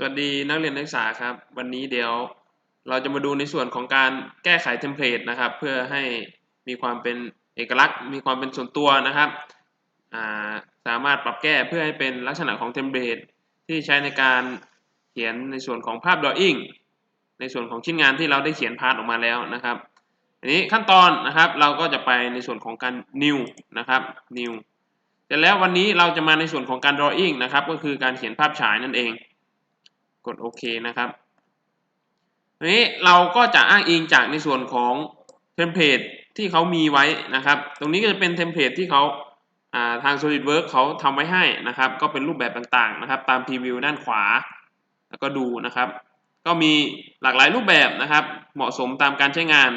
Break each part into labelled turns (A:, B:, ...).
A: สวัสดีนักเรียนนักศึกษาครับ วันนี้เดี๋ยวเราจะมาดูในส่วนของการแก้ไขเทมเพลตนะครับ เพื่อให้มีความเป็นเอกลักษณ์ มีความเป็นส่วนตัวนะครับาสามารถปรับแก้เพื่อให้เป็นลักษณะของเทมเพลตที่ใช้ในการเขียนในส่วนของภาพ drawing ในส่วนของชิ้นงานที่เราได้เขียนพาร์ทออกมาแล้วนะครับอันนี้ขั้นตอนนะครับเราก็จะไปในส่วนของการ new นะครับ new เสร็จแล้ววันนี้เราจะมาในส่วนของการ drawing นะครับก็คือการเขียนภาพฉายนั่นเอง กดโอเคนะครับทีนี้เราก็จะอ้างอิงจากในส่วนของเทมเพลตที่เขามีไว้นะครับ ตรงนี้ก็จะเป็นเทมเพลตที่เขาทาง SolidWorks เขาทำไว้ให้นะครับ ก็เป็นรูปแบบต่างๆนะครับ ตามพรีวิวด้านขวา แล้วก็ดูนะครับ ก็มีหลากหลายรูปแบบนะครับ เหมาะสมตามการใช้งาน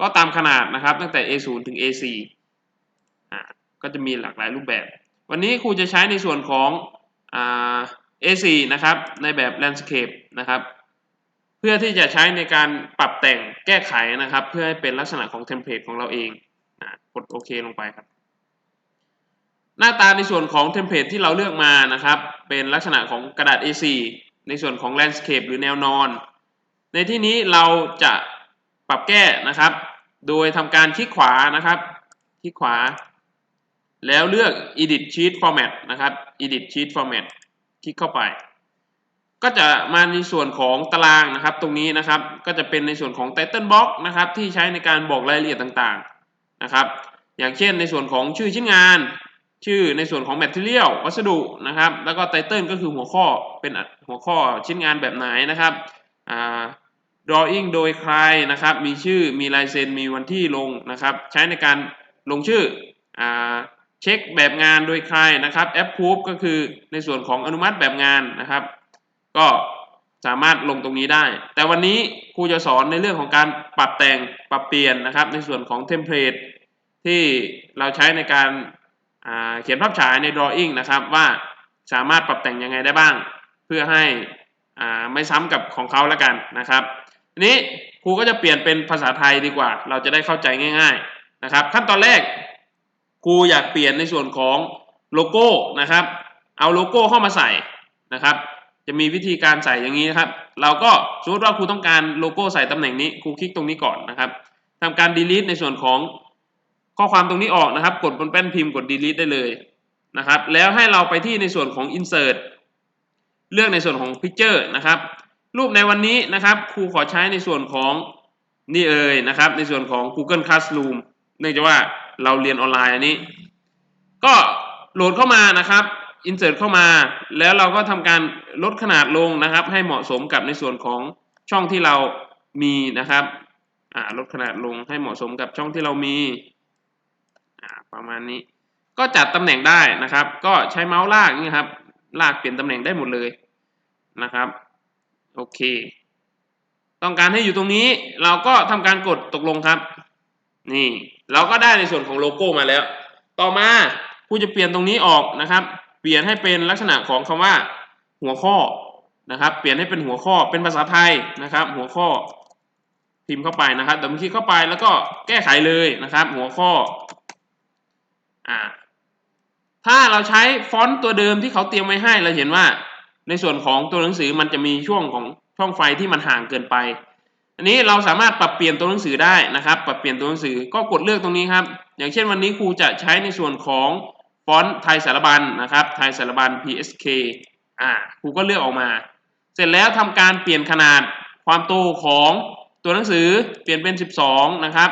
A: ก็ตามขนาดนะครับ ตั้งแต่ A0 ถึง A4 ก็จะมีหลากหลายรูปแบบ วันนี้ครูจะใช้ในส่วนของอ่า A4 นะครับในแบบ Landscape นะครับ เพื่อที่จะใช้ในการปรับแต่งแก้ไขนะครับ เพื่อให้เป็นลักษณะของเทมเพลตของเราเองกดโอเคลงไปครับ หน้าตาในส่วนของเทมเพลตที่เราเลือกมานะครับ เป็นลักษณะของกระดาษ A4 ในส่วนของ Landscape หรือแนวนอน ในที่นี้เราจะปรับแก้นะครับ โดยทำการคลิกขวานะครับคลิกขวา แล้วเลือก Edit Sheet Format นะครับ Edit Sheet Format ลิกเข้าไป ก็จะมาในส่วนของตารางนะครับ ตรงนี้นะครับก็จะเป็นในส่วนของ Title Box นะครับที่ใช้ในการบอกรายละเอียดต่างๆนะครับอย่างเช่นในส่วนของชื่อชิ้นงาน ชื่อในส่วนของ Material วัสดุนะครับ แล้วก็ Title ก็คือหัวข้อเป็นหัวข้อชิ้นงานแบบไหนนะครับ drawing โดยใครนะครับ มีชื่อมีลายเซ็นมีวันที่ลงนะครับ ใช้ในการลงชื่ออ เช็คแบบงานโดยใครนะครับ approve ก็คือในส่วนของอนุมัติแบบงานนะครับ ก็สามารถลงตรงนี้ได้ แต่วันนี้ครูจะสอนในเรื่องของการปรับแต่งปรับเปลี่ยนนะครับ ในส่วนของเทมเพลตที่เราใช้ในการเขียนภาพฉายใน drawing นะครับ ว่าสามารถปรับแต่งยังไงได้บ้าง เพื่อให้ไม่ซ้ำกับของเขาแล้วกันนะครับนี้ครูก็จะเปลี่ยนเป็นภาษาไทยดีกว่า เราจะได้เข้าใจง่าย ๆนะครับ ขั้นตอนแรก ครูอยากเปลี่ยนในส่วนของโลโก้นะครับ เอาโลโก้เข้ามาใส่นะครับ จะมีวิธีการใส่อย่างนี้นะครับ เราก็สมมติว่าครูต้องการโลโก้ใส่ตำแหน่งนี้ครูคลิกตรงนี้ก่อนนะครับทำการ delete ในส่วนของข้อความตรงนี้ออกนะครับ กดบนแป้นพิมพ์กด delete ได้เลยนะครับ แล้วให้เราไปที่ในส่วนของ insert เลือกในส่วนของ picture นะครับ รูปในวันนี้นะครับครูขอใช้ในส่วนของนี่เอ่ยนะครับ ในส่วนของ Google Classroom เนื่องจากว่า เราเรียนออนไลน์อันนี้ ก็โหลดเข้ามานะครับอินเสิร์ตเข้ามา แล้วเราก็ทำการลดขนาดลงนะครับ ให้เหมาะสมกับในส่วนของช่องที่เรามีนะครับลดขนาดลงให้เหมาะสมกับช่องที่เรามีประมาณนี้ ก็จัดตำแหน่งได้นะครับ ก็ใช้เมาส์ลากนี่ครับ ลากเปลี่ยนตำแหน่งได้หมดเลยนะครับ โอเค ต้องการให้อยู่ตรงนี้ เราก็ทำการกดตกลงครับ นี่ เราก็ได้ในส่วนของโลโก้มาแล้ว ต่อมาครูจะเปลี่ยนตรงนี้ออกนะครับ เปลี่ยนให้เป็นลักษณะของคำว่า หัวข้อนะครับ เปลี่ยนให้เป็นหัวข้อเป็นภาษาไทยนะครับ หัวข้อพิมพ์เข้าไปนะครับแต่เมื่อกี้เข้าไปแล้วก็แก้ไขเลยนะครับ หัวข้ออ่าถ้าเราใช้ฟอนต์ตัวเดิมที่เขาเตรียมไว้ให้เราเห็นว่า ในส่วนของตัวหนังสือมันจะมีช่วงของช่องไฟที่มันห่างเกินไป อันนี้เราสามารถปรับเปลี่ยนตัวหนังสือได้นะครับ ปรับเปลี่ยนตัวหนังสือก็กดเลือกตรงนี้ครับ อย่างเช่นวันนี้ครูจะใช้ในส่วนของฟอนต์ไทยสารบัญนะครับ ไทยสารบัญ PSK อ่าครูก็เลือกออกมา เสร็จแล้วทำการเปลี่ยนขนาดความโตของตัวหนังสือเปลี่ยนเป็น 12 นะครับ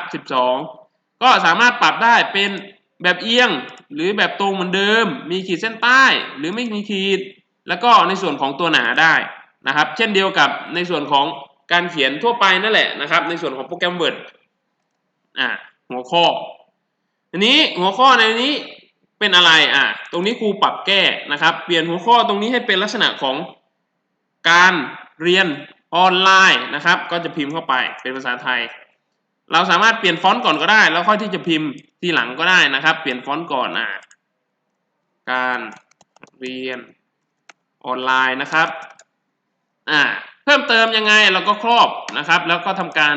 A: 12 ก็สามารถปรับได้เป็นแบบเอียงหรือแบบตรงเหมือนเดิม มีขีดเส้นใต้ หรือไม่มีขีด แล้วก็ในส่วนของตัวหนาได้นะครับ เช่นเดียวกับในส่วนของ การเขียนทั่วไปนั่นแหละนะครับ ในส่วนของโปรแกรม Word อ่าหัวข้ออันนี้หัวข้อในนี้เป็นอะไรอะตรงนี้ครูปรับแก้นะครับ เปลี่ยนหัวข้อตรงนี้ให้เป็นลักษณะของการเรียนออนไลน์นะครับ ก็จะพิมพ์เข้าไปเป็นภาษาไทย เราสามารถเปลี่ยนฟอนต์ก่อนก็ได้ แล้วค่อยที่จะพิมพ์ทีหลังก็ได้นะครับ เปลี่ยนฟอนต์ก่อนอะการเรียนออนไลน์นะครับอ่า เพิ่มเติมยังไงเราก็ครอบนะครับ แล้วก็ทำการ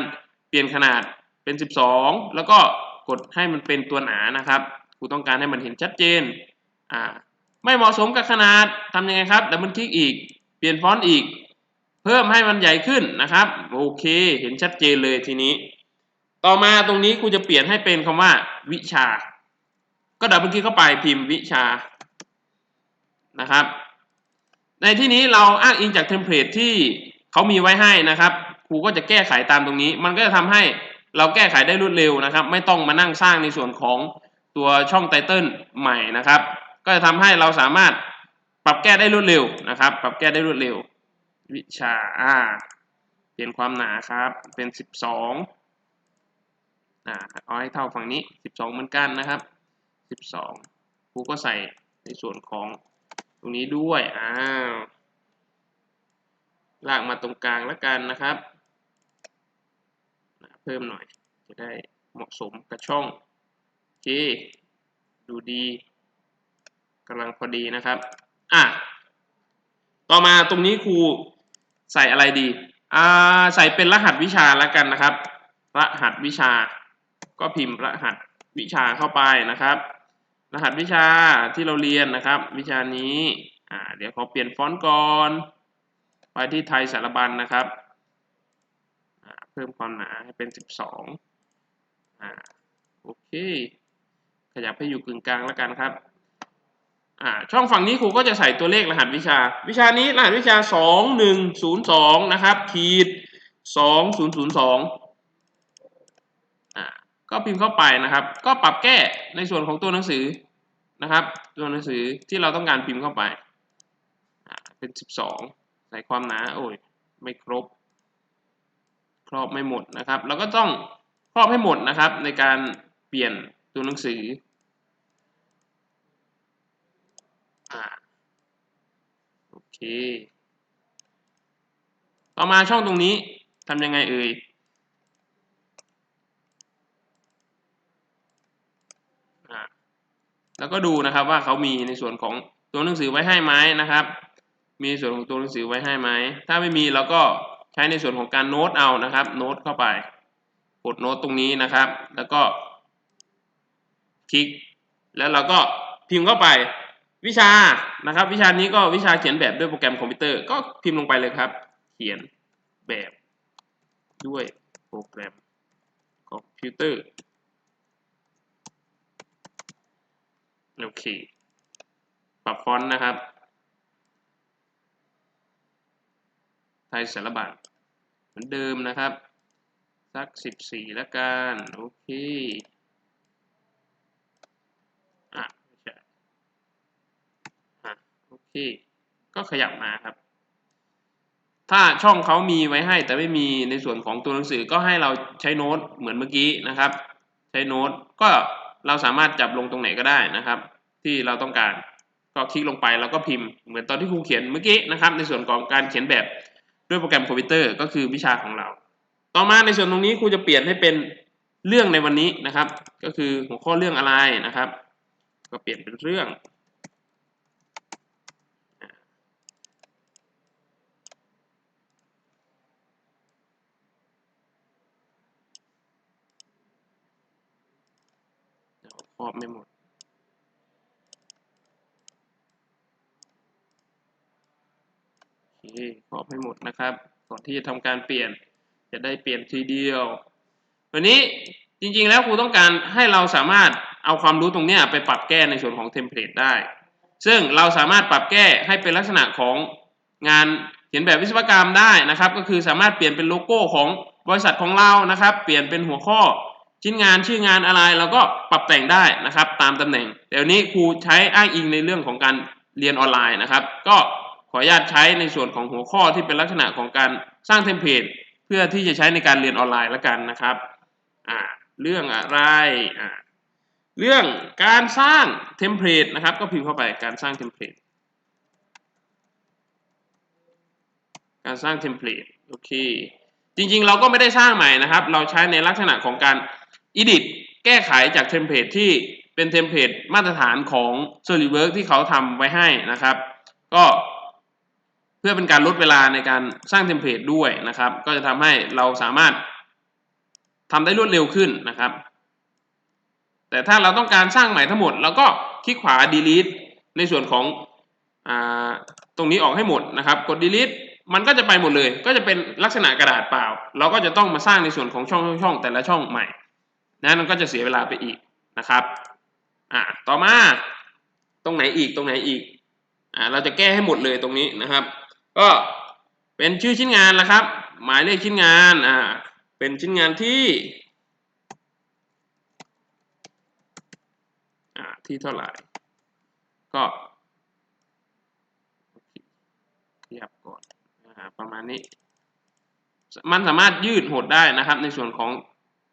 A: เปลี่ยนขนาดเป็น 12 แล้วก็กดให้มันเป็นตัวหนานะครับครูต้องการให้มันเห็นชัดเจนอ่าไม่เหมาะสมกับขนาดทำยังไงครับดับเบิลคลิกอีกเปลี่ยนฟอนต์อีก เพิ่มให้มันใหญ่ขึ้นนะครับ โอเค เห็นชัดเจนเลยทีนี้ ต่อมาตรงนี้กูจะเปลี่ยนให้เป็นคำว่า วิชา ก็ดับเบิลคลิกเข้าไปพิมพ์วิชานะครับ ในที่นี้เราอ้างอิงจากเทมเพลตที่ เขามีไว้ให้นะครับ ครูก็จะแก้ไขตามตรงนี้ มันก็จะทำให้เราแก้ไขได้รวดเร็วนะครับ ไม่ต้องมานั่งสร้างในส่วนของตัวช่องไตเติลใหม่นะครับ ก็จะทำให้เราสามารถปรับแก้ได้รวดเร็วนะครับ ปรับแก้ได้รวดเร็ว วิชาอ่าเปลี่ยนความหนาครับ เป็นสิบสองอ่าเอาให้เท่าฝั่งนี้สิบสองเหมือนกันนะครับสิบสองครูก็ใส่ในส่วนของตรงนี้ด้วยอ้าว ลากมาตรงกลางแล้วกันนะครับ เพิ่มหน่อยจะได้เหมาะสมกับช่องโอเคดูดีกำลังพอดีนะครับ อะ ต่อมาตรงนี้ครูใส่อะไรดี อ่า ใส่เป็นรหัสวิชาแล้วกันนะครับ รหัสวิชา ก็พิมพ์รหัสวิชาเข้าไปนะครับ รหัสวิชาที่เราเรียนนะครับ วิชานี้ อ่า เดี๋ยวขอเปลี่ยนฟอนต์ก่อน ไปที่ไทยสารบัญนะครับ เพิ่มความหนาให้เป็นสิบสองอ่าโอเค ขยับให้อยู่กึ่งกลางแล้วกันครับอ่าช่องฝั่งนี้ครูก็จะใส่ตัวเลขรหัสวิชา วิชานี้รหัสวิชาสองหนึ่งศูนย์สองนะครับ ขีดสองศูนย์ศูนย์สองอ่าก็พิมพ์เข้าไปนะครับ ก็ปรับแก้ในส่วนของตัวหนังสือนะครับ ตัวหนังสือที่เราต้องการพิมพ์เข้าไปเป็นสิบสอง ใส่ความหนาโอ้ยไม่ครบ ครอบไม่หมดนะครับแล้วก็ต้องครอบให้หมดนะครับ ในการเปลี่ยนตัวหนังสืออโอเค ต่อมาช่องตรงนี้ทำยังไงเอ่ยแล้วก็ดูนะครับว่าเขามีในส่วนของตัวหนังสือไว้ให้ไหมนะครับ มีส่วนของตัวหนังสือไว้ให้ไหม ถ้าไม่มีเราก็ใช้ในส่วนของการโน้ตเอานะครับ โน้ตเข้าไป กดโน้ตตรงนี้นะครับ แล้วก็คลิก แล้วเราก็พิมพ์เข้าไป วิชานะครับ วิชานี้ก็วิชาเขียนแบบด้วยโปรแกรมคอมพิวเตอร์ ก็พิมพ์ลงไปเลยครับ เขียนแบบด้วยโปรแกรมคอมพิวเตอร์โอเค ปรับฟอนต์นะครับ ไทยสารบัญเหมือนเดิมนะครับ สักสิบสี่แล้วกัน โอเค อะไม่ใช่อะโอเค ก็ขยับมาครับ ถ้าช่องเขามีไว้ให้ แต่ไม่มีในส่วนของตัวหนังสือก็ให้เราใช้โน้ตเหมือนเมื่อกี้นะครับ ใช้โน้ตก็เราสามารถจับลงตรงไหนก็ได้นะครับ ที่เราต้องการก็คลิกลงไปแล้วก็พิมพ์เหมือนตอนที่ครูเขียนเมื่อกี้นะครับ ในส่วนของการเขียนแบบ ด้วยโปรแกรมคอมพิวเตอร์ก็คือวิชาของเรา ต่อมาในส่วนตรงนี้ครูจะเปลี่ยนให้เป็นเรื่องในวันนี้นะครับ ก็คือหัวข้อเรื่องอะไรนะครับ ก็เปลี่ยนเป็นเรื่องครอบไม่หมด โอ เคครอบให้หมดนะครับ ก่อนที่จะทำการเปลี่ยน จะได้เปลี่ยนทีเดียว วันนี้จริงๆแล้วครูต้องการให้เราสามารถเอาความรู้ตรงนี้ไปปรับแก้ในส่วนของเทมเพลตได้ ซึ่งเราสามารถปรับแก้ให้เป็นลักษณะของงานเขียนแบบวิศวกรรมได้นะครับ ก็คือสามารถเปลี่ยนเป็นโลโก้ของบริษัทของเรานะครับ เปลี่ยนเป็นหัวข้อชิ้นงานชื่องานอะไรเราก็ปรับแต่งได้นะครับ ตามตำแหน่งเดี๋ยวนี้ครูใช้อ้างอิงในเรื่องของการเรียนออนไลน์นะครับ ก็ ขออนุญาตใช้ในส่วนของหัวข้อที่เป็นลักษณะของการสร้างเทมเพลตเพื่อที่จะใช้ในการเรียนออนไลน์ล้วกันนะครับอ่าเรื่องอะไรอ่าเรื่องการสร้างเทมเพลตนะครับ ก็พิมพ์เข้าไปการสร้างเทมเพลตการสร้างเทมเพลตโอเคจริงๆ เราก็ไม่ได้สร้างใหม่นะครับ เราใช้ในลักษณะของการ edit แก้ไขจากเทมเพลตที่เป็นเทมเพลตมาตรฐานของ SolidWorks ที่เขาทำไว้ให้นะครับ ก็ เพื่อเป็นการลดเวลาในการสร้างเทมเพลตด้วยนะครับ ก็จะทำให้เราสามารถทำได้รวดเร็วขึ้นนะครับ แต่ถ้าเราต้องการสร้างใหม่ทั้งหมดเราก็คลิกขวา delete ในส่วนของอตรงนี้ออกให้หมดนะครับ กด delete มันก็จะไปหมดเลย ก็จะเป็นลักษณะกระดาษเปล่า เราก็จะต้องมาสร้างในส่วนของช่องช่องช่องแต่ละช่องใหม่นะมันก็จะเสียเวลาไปอีกนะครับอ่าต่อมาตรงไหนอีกตรงไหนอีกอ่าเราจะแก้ให้หมดเลยตรงนี้นะครับ ก็เป็นชื่อชิ้นงานละครับ หมายเลขชิ้นงานอ่าเป็นชิ้นงานที่อ่าที่เท่าไหร่ ก็ขยับก่อนอประมาณนี้ มันสามารถยืดหดได้นะครับ ในส่วนของ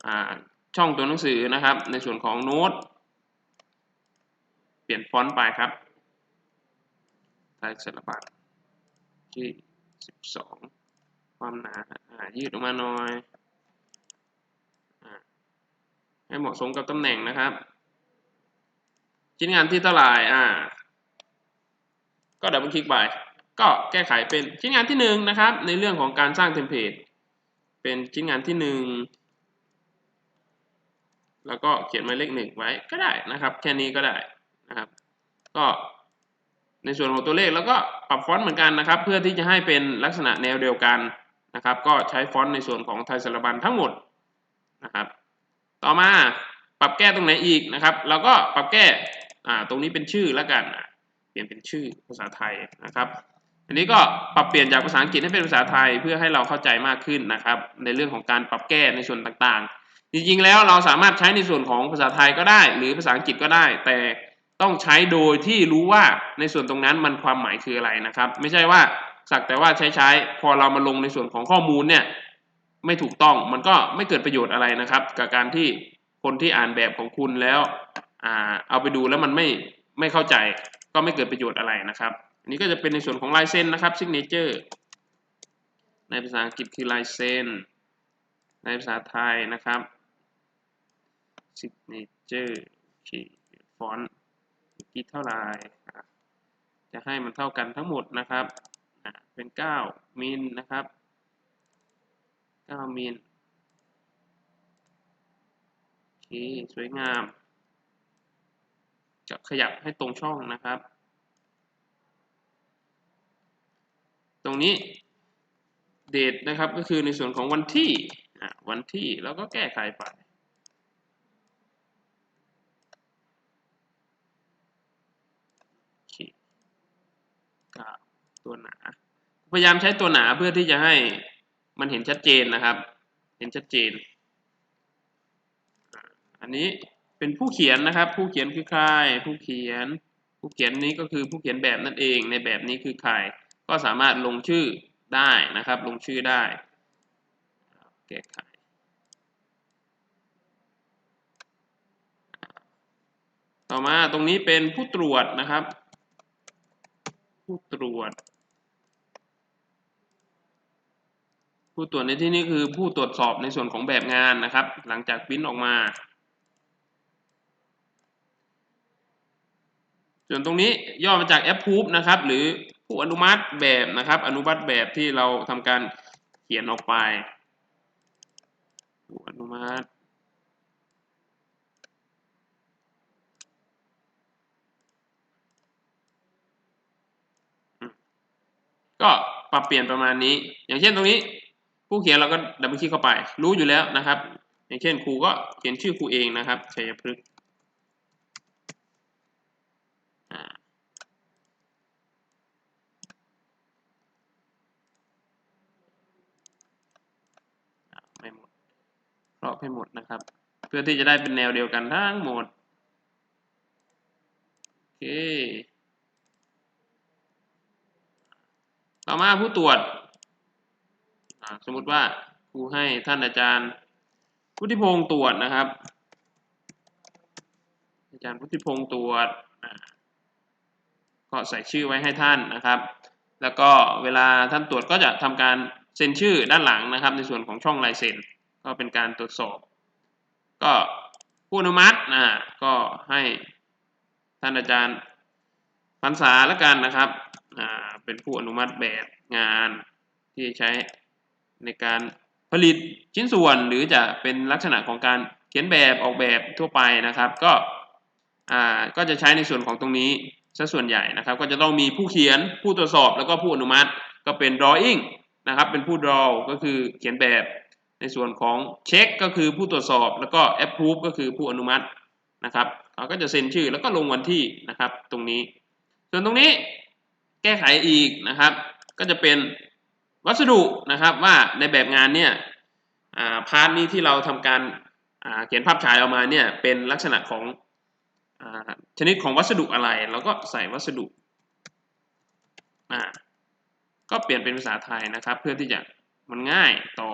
A: อ่าช่องตัวหนังสือนะครับ ในส่วนของโน้ต เปลี่ยนฟอนต์ไปครับไทยสารบัญ ที่สิบสองความหนาอ่ายืดออกมาหน่อยอให้เหมาะสมกับตำแหน่งนะครับ ชิ้นงานที่เท่าไหร่อ่า ก็ดับเบิลคลิกไป ก็แก้ไขเป็นชิ้นงานที่หนึ่งนะครับ ในเรื่องของการสร้างเทมเพลต เป็นชิ้นงานที่หนึ่งแล้วก็เขียนหมายเลขหนึ่งไว้ก็ได้นะครับ แค่นี้ก็ได้นะครับ ก็ ในส่วนของตัวเลขแล้วก็ปรับฟอนต์เหมือนกันนะครับ เพื่อที่จะให้เป็นลักษณะแนวเดียวกันนะครับ ก็ใช้ฟอนต์ในส่วนของไทยสารบัญทั้งหมดนะครับ ต่อมาปรับแก้ตรงไหนอีกนะครับเราก็ปรับแก้อ่าตรงนี้เป็นชื่อแล้วกันเปลี่ยนเป็นชื่อภาษาไทยนะครับอันนี้ก็ปรับเปลี่ยนจากภาษาอังกฤษให้เป็นภาษาไทยเพื่อให้เราเข้าใจมากขึ้นนะครับ ในเรื่องของการปรับแก้ในส่วนต่างๆ จริงๆแล้วเราสามารถใช้ในส่วนของภาษาไทยก็ได้ หรือภาษาอังกฤษก็ได้ แต่ ต้องใช้โดยที่รู้ว่าในส่วนตรงนั้นมันความหมายคืออะไรนะครับ ไม่ใช่ว่าสักแต่ว่าใช้ใช้พอเรามาลงในส่วนของข้อมูลเนี่ยไม่ถูกต้องมันก็ไม่เกิดประโยชน์อะไรนะครับ กับการที่คนที่อ่านแบบของคุณแล้วอ่าเอาไปดูแล้วมันไม่ไม่เข้าใจก็ไม่เกิดประโยชน์อะไรนะครับอันนี้ก็จะเป็นในส่วนของลายเซ็นนะครับ signature ในภาษาอังกฤษคือลายเซ็นในภาษาไทยนะครับ signature โอเคฟอนต์ กี่เท่าไหร่จะให้มันเท่ากันทั้งหมดนะครับเป็น 9 มิลนะครับ 9 มิลโอเคสวยงาม จะขยับให้ตรงช่องนะครับ ตรงนี้เดทนะครับก็คือในส่วนของวันที่วันที่แล้วก็แก้ไขไป ตัวหนา พยายามใช้ตัวหนาเพื่อที่จะให้มันเห็นชัดเจนนะครับ เห็นชัดเจน อันนี้เป็นผู้เขียนนะครับ ผู้เขียนคือใคร ผู้เขียน ผู้เขียนนี้ก็คือผู้เขียนแบบนั่นเอง ในแบบนี้คือใคร ก็สามารถลงชื่อได้นะครับ ลงชื่อได้ แก้ไขต่อมาตรงนี้เป็นผู้ตรวจนะครับ ผู้ตรวจ ผู้ตรวจในที่นี้คือผู้ตรวจสอบในส่วนของแบบงานนะครับ หลังจากพิมพ์ออกมา ส่วนตรงนี้ย่อมาจาก approve นะครับ หรือผู้อนุมัติแบบนะครับ อนุมัติแบบที่เราทำการเขียนออกไป ผู้อนุมัติก็ปรับเปลี่ยนประมาณนี้ อย่างเช่นตรงนี้ ผู้เขียนเราก็ดับเบิลคลิกเข้าไป รู้อยู่แล้วนะครับ อย่างเช่นครูก็เขียนชื่อครูเองนะครับชัยพฤกษ์ไม่หมดครอบให้หมดนะครับ เพื่อที่จะได้เป็นแนวเดียวกันทั้งหมด โอเค ต่อมาผู้ตรวจ สมมติว่าครูให้ท่านอาจารย์พุทธิพงศ์ตรวจนะครับ อาจารย์พุทธิพงศ์ตรวจก็ใส่ชื่อไว้ให้ท่านนะครับ แล้วก็เวลาท่านตรวจก็จะทำการเซ็นชื่อด้านหลังนะครับ ในส่วนของช่องลายเซ็นก็เป็นการตรวจสอบ ก็ผู้อนุมัตินะก็ให้ท่านอาจารย์พรรษาล้วกันนะครับเป็นผู้อนุมัติแบบงานที่ใช้ ในการผลิตชิ้นส่วนหรือจะเป็นลักษณะของการเขียนแบบออกแบบทั่วไปนะครับ ก็อ่าก็จะใช้ในส่วนของตรงนี้ซะส่วนใหญ่นะครับ ก็จะต้องมีผู้เขียนผู้ตรวจสอบแล้วก็ผู้อนุมัติก็เป็น drawing นะครับเป็นผู้ draw ก็คือเขียนแบบในส่วนของ check ก็คือผู้ตรวจสอบแล้วก็ approve ก็คือผู้อนุมัตินะครับเขาก็จะเซ็นชื่อแล้วก็ลงวันที่นะครับตรงนี้ ส่วนตรงนี้แก้ไขอีกนะครับ ก็จะเป็น วัสดุนะครับว่าในแบบงานเนี่ยพาร์ทนี้ที่เราทำการเขียนภาพฉายออกมาเนี่ยเป็นลักษณะของอชนิดของวัสดุอะไรเราก็ใส่วัสดุก็เปลี่ยนเป็นภาษาไทยนะครับ เพื่อที่จะมันง่ายต่อ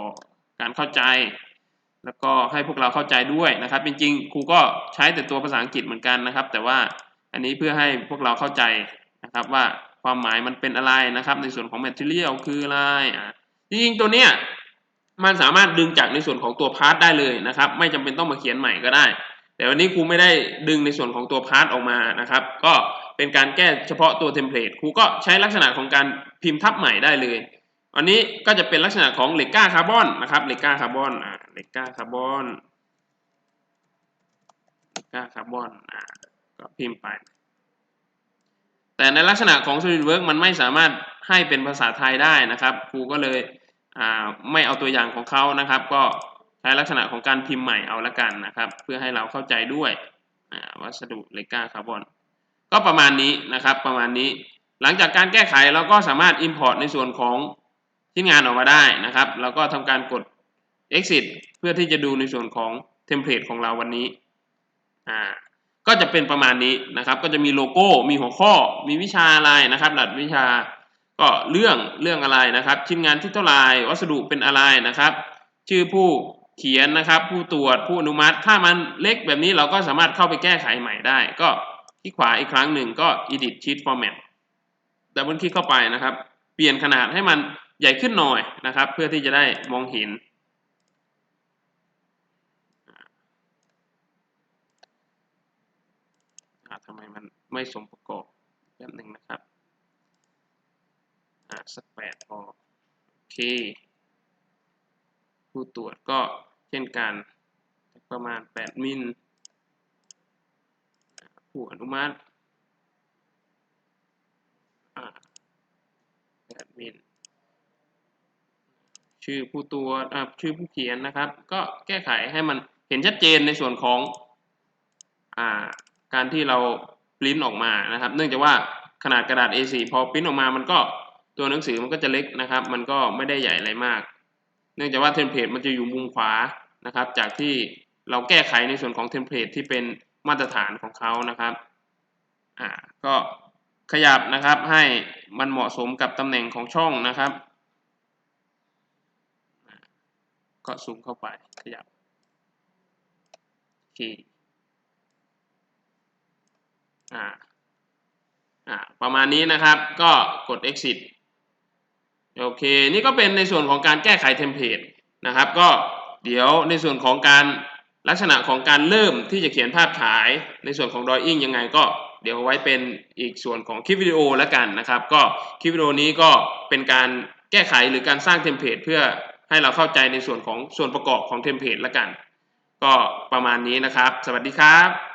A: การเข้าใจ แล้วก็ให้พวกเราเข้าใจด้วยนะครับ จริงๆ ครูก็ใช้แต่ตัวภาษาอังกฤษเหมือนกันนะครับ แต่ว่าอันนี้เพื่อให้พวกเราเข้าใจนะครับว่า ความหมายมันเป็นอะไรนะครับ ในส่วนของ material คืออะไรอะจริงๆตัวเนี้ยมันสามารถดึงจากในส่วนของตัวพาร์ทได้เลยนะครับ ไม่จำเป็นต้องมาเขียนใหม่ก็ได้ แต่วันนี้ครูไม่ได้ดึงในส่วนของตัวพาร์ทออกมานะครับ ก็เป็นการแก้เฉพาะตัวเทมเพลตครูก็ใช้ลักษณะของการพิมพ์ทับใหม่ได้เลยอันนี้ก็จะเป็นลักษณะของเหล็กก้าคาร์บอนนะครับเหล็กก้าคาร์บอนอ่าเหล็กก้าคาร์บอนเหล็กก้าคาร์บอนอ่าก็พิมพ์ไป แต่ในลักษณะของ SolidWorks มันไม่สามารถให้เป็นภาษาไทยได้นะครับ ครูก็เลยไม่เอาตัวอย่างของเขานะครับ ก็ใช้ลักษณะของการพิมพ์ใหม่เอาละกันนะครับ เพื่อให้เราเข้าใจด้วยวัสดุเหล็กก้าคาร์บอนก็ประมาณนี้นะครับประมาณนี้ หลังจากการแก้ไขเราก็สามารถ Import ในส่วนของชิ้นงานออกมาได้นะครับแล้วก็ทำการกด exit เพื่อที่จะดูในส่วนของเทมเพลตของเราวันนี้อ่า ก็จะเป็นประมาณนี้นะครับ ก็จะมีโลโก้ มีหัวข้อ มีวิชาอะไรนะครับหลักวิชา ก็เรื่องเรื่องอะไรนะครับ ชิ้นงานที่เท่าไรวัสดุเป็นอะไรนะครับ ชื่อผู้เขียนนะครับ ผู้ตรวจผู้อนุมัติ ถ้ามันเล็กแบบนี้เราก็สามารถเข้าไปแก้ไขใหม่ได้ ก็คลิกขวาอีกครั้งหนึ่งก็ edit sheet format ดับเบิลคลิกเข้าไปนะครับ เปลี่ยนขนาดให้มันใหญ่ขึ้นหน่อยนะครับ เพื่อที่จะได้มองเห็นทำไมมันไม่สมประกอบแป๊บหนึ่งนะครับสักแปดพอโอเค ผู้ตรวจก็เช่นกันประมาณ 8 มิลผู้อนุมัติ8มิลชื่อผู้ตัวชื่อผู้เขียนนะครับ ก็แก้ไขให้มันเห็นชัดเจนในส่วนของอ่า การที่เราปริ้นออกมานะครับ เนื่องจากว่าขนาดกระดาษ A4 พอปริ้นออกมามันก็ตัวหนังสือมันก็จะเล็กนะครับ มันก็ไม่ได้ใหญ่อะไรมาก เนื่องจากว่าเทมเพลตมันจะอยู่มุมขวานะครับ จากที่เราแก้ไขในส่วนของเทมเพลตที่เป็นมาตรฐานของเขานะครับอ่าก็ขยับนะครับให้มันเหมาะสมกับตำแหน่งของช่องนะครับ ก็ซูมเข้าไปขยับโอเค อ่าอ่าประมาณนี้นะครับก็กด exit โอเค นี่ก็เป็นในส่วนของการแก้ไขเทมเพลตนะครับ ก็เดี๋ยวในส่วนของการลักษณะของการเริ่มที่จะเขียนภาพฉายในส่วนของ drawing ยังไงก็เดี๋ยวไว้เป็นอีกส่วนของคลิปวิดีโอแล้วกันนะครับ ก็คลิปวิดีโอนี้ก็เป็นการแก้ไขหรือการสร้างเทมเพลตเพื่อให้เราเข้าใจในส่วนของส่วนประกอบของเทมเพลตและกัน ก็ประมาณนี้นะครับ สวัสดีครับ